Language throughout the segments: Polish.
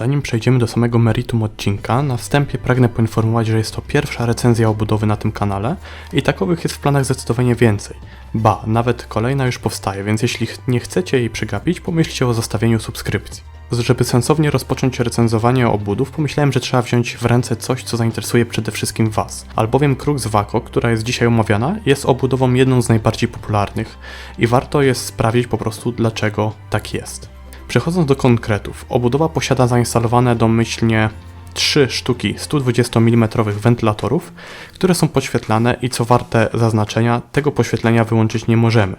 Zanim przejdziemy do samego meritum odcinka, na wstępie pragnę poinformować, że jest to pierwsza recenzja obudowy na tym kanale i takowych jest w planach zdecydowanie więcej. Ba, nawet kolejna już powstaje, więc jeśli nie chcecie jej przegapić, pomyślcie o zostawieniu subskrypcji. Żeby sensownie rozpocząć recenzowanie obudów, pomyślałem, że trzeba wziąć w ręce coś, co zainteresuje przede wszystkim Was. Albowiem Krux Waco, która jest dzisiaj omawiana, jest obudową jedną z najbardziej popularnych i warto jest sprawdzić po prostu, dlaczego tak jest. Przechodząc do konkretów, obudowa posiada zainstalowane domyślnie 3 sztuki 120 mm wentylatorów, które są podświetlane i co warte zaznaczenia, tego poświetlenia wyłączyć nie możemy.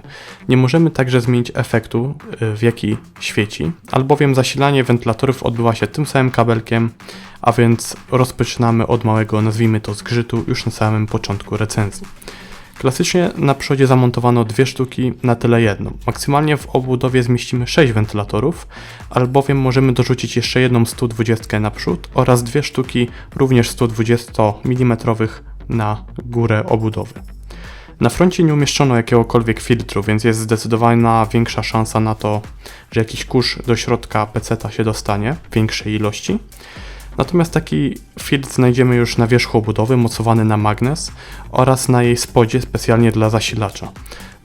Nie możemy także zmienić efektu, y, w jaki świeci, albowiem zasilanie wentylatorów odbywa się tym samym kabelkiem, a więc rozpoczynamy od małego, nazwijmy to zgrzytu, już na samym początku recenzji. Klasycznie na przodzie zamontowano dwie sztuki na tyle jedną. Maksymalnie w obudowie zmieścimy 6 wentylatorów, albowiem możemy dorzucić jeszcze jedną 120 na przód oraz dwie sztuki również 120 mm na górę obudowy. Na froncie nie umieszczono jakiegokolwiek filtru, więc jest zdecydowana większa szansa na to, że jakiś kurz do środka peceta się dostanie w większej ilości. Natomiast taki filtr znajdziemy już na wierzchu obudowy mocowany na magnes oraz na jej spodzie specjalnie dla zasilacza.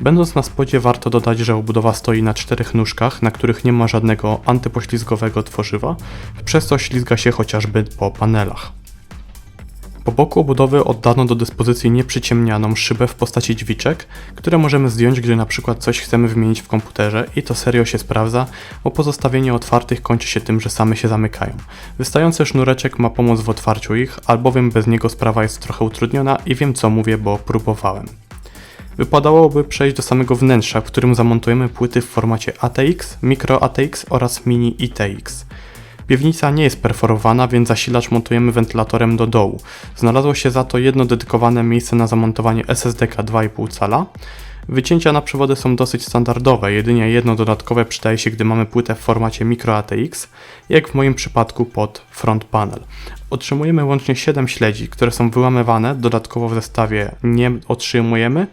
Będąc na spodzie warto dodać, że obudowa stoi na czterech nóżkach, na których nie ma żadnego antypoślizgowego tworzywa, przez co ślizga się chociażby po panelach. Po boku obudowy oddano do dyspozycji nieprzyciemnianą szybę w postaci drzwiczek, które możemy zdjąć, gdy na przykład coś chcemy wymienić w komputerze i to serio się sprawdza, bo pozostawienie otwartych kończy się tym, że same się zamykają. Wystający sznureczek ma pomóc w otwarciu ich, albowiem bez niego sprawa jest trochę utrudniona i wiem co mówię, bo próbowałem. Wypadałoby przejść do samego wnętrza, w którym zamontujemy płyty w formacie ATX, Micro ATX oraz Mini ITX. Piwnica nie jest perforowana, więc zasilacz montujemy wentylatorem do dołu. Znalazło się za to jedno dedykowane miejsce na zamontowanie SSD 2,5 cala. Wycięcia na przewody są dosyć standardowe, jedynie jedno dodatkowe przydaje się, gdy mamy płytę w formacie Micro ATX, jak w moim przypadku pod front panel. Otrzymujemy łącznie 7 śledzi, które są wyłamywane, dodatkowo w zestawie nie otrzymujemy.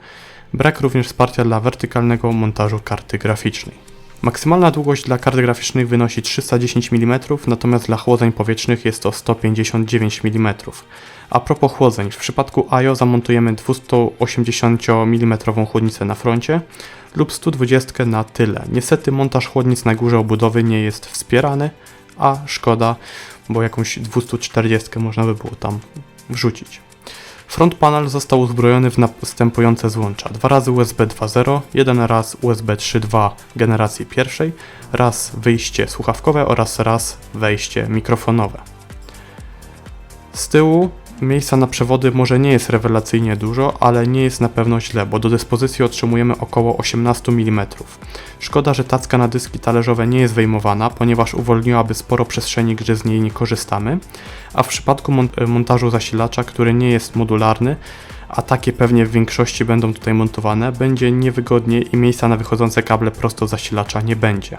Brak również wsparcia dla wertykalnego montażu karty graficznej. Maksymalna długość dla kart graficznych wynosi 310 mm, natomiast dla chłodzeń powietrznych jest to 159 mm. A propos chłodzeń, w przypadku IO zamontujemy 280 mm chłodnicę na froncie lub 120 na tyle. Niestety montaż chłodnic na górze obudowy nie jest wspierany, a szkoda, bo jakąś 240 można by było tam wrzucić. Front panel został uzbrojony w następujące złącza. Dwa razy USB 2.0, jeden raz USB 3.2 generacji pierwszej, raz wyjście słuchawkowe oraz raz wejście mikrofonowe. Z tyłu miejsca na przewody może nie jest rewelacyjnie dużo, ale nie jest na pewno źle, bo do dyspozycji otrzymujemy około 18 mm. Szkoda, że tacka na dyski talerzowe nie jest wyjmowana, ponieważ uwolniłaby sporo przestrzeni, gdy z niej nie korzystamy, a w przypadku mon- montażu zasilacza, który nie jest modularny, a takie pewnie w większości będą tutaj montowane, będzie niewygodnie i miejsca na wychodzące kable prosto zasilacza nie będzie.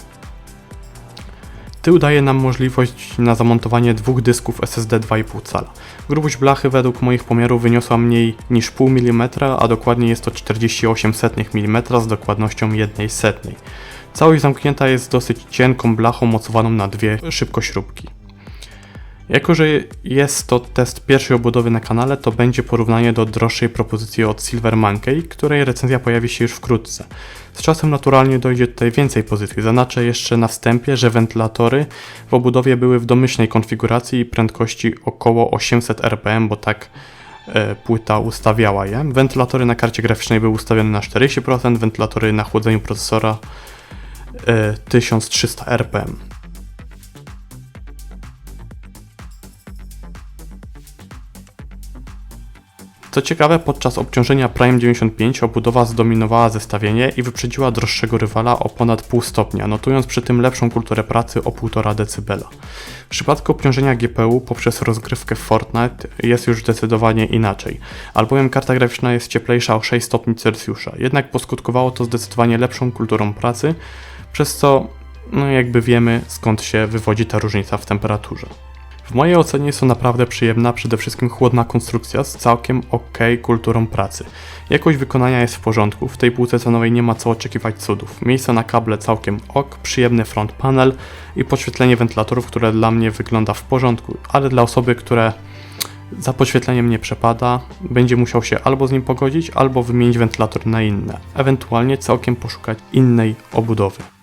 Tył daje nam możliwość na zamontowanie dwóch dysków SSD 2,5 cala. Grubość blachy według moich pomiarów wyniosła mniej niż pół mm, a dokładnie jest to 48 setnych mm z dokładnością 1 setnej. Całość zamknięta jest dosyć cienką blachą mocowaną na dwie szybkośrubki. Jako, że jest to test pierwszej obudowy na kanale, to będzie porównanie do droższej propozycji od Silver Monkey, której recenzja pojawi się już wkrótce. Z czasem naturalnie dojdzie tutaj więcej pozycji. Zaznaczę jeszcze na wstępie, że wentylatory w obudowie były w domyślnej konfiguracji i prędkości około 800 rpm, bo tak e, płyta ustawiała je. Wentylatory na karcie graficznej były ustawione na 40%, wentylatory na chłodzeniu procesora e, 1300 rpm. Co ciekawe, podczas obciążenia Prime 95 obudowa zdominowała zestawienie i wyprzedziła droższego rywala o ponad pół stopnia, notując przy tym lepszą kulturę pracy o 1,5 dB. W przypadku obciążenia GPU poprzez rozgrywkę Fortnite jest już zdecydowanie inaczej, albowiem karta graficzna jest cieplejsza o 6 stopni Celsjusza, jednak poskutkowało to zdecydowanie lepszą kulturą pracy, przez co no jakby wiemy skąd się wywodzi ta różnica w temperaturze. W mojej ocenie jest to naprawdę przyjemna, przede wszystkim chłodna konstrukcja z całkiem ok kulturą pracy. Jakość wykonania jest w porządku, w tej półce cenowej nie ma co oczekiwać cudów. Miejsce na kable całkiem ok, przyjemny front panel i podświetlenie wentylatorów, które dla mnie wygląda w porządku, ale dla osoby, które za podświetleniem nie przepada, będzie musiał się albo z nim pogodzić, albo wymienić wentylator na inne, ewentualnie całkiem poszukać innej obudowy.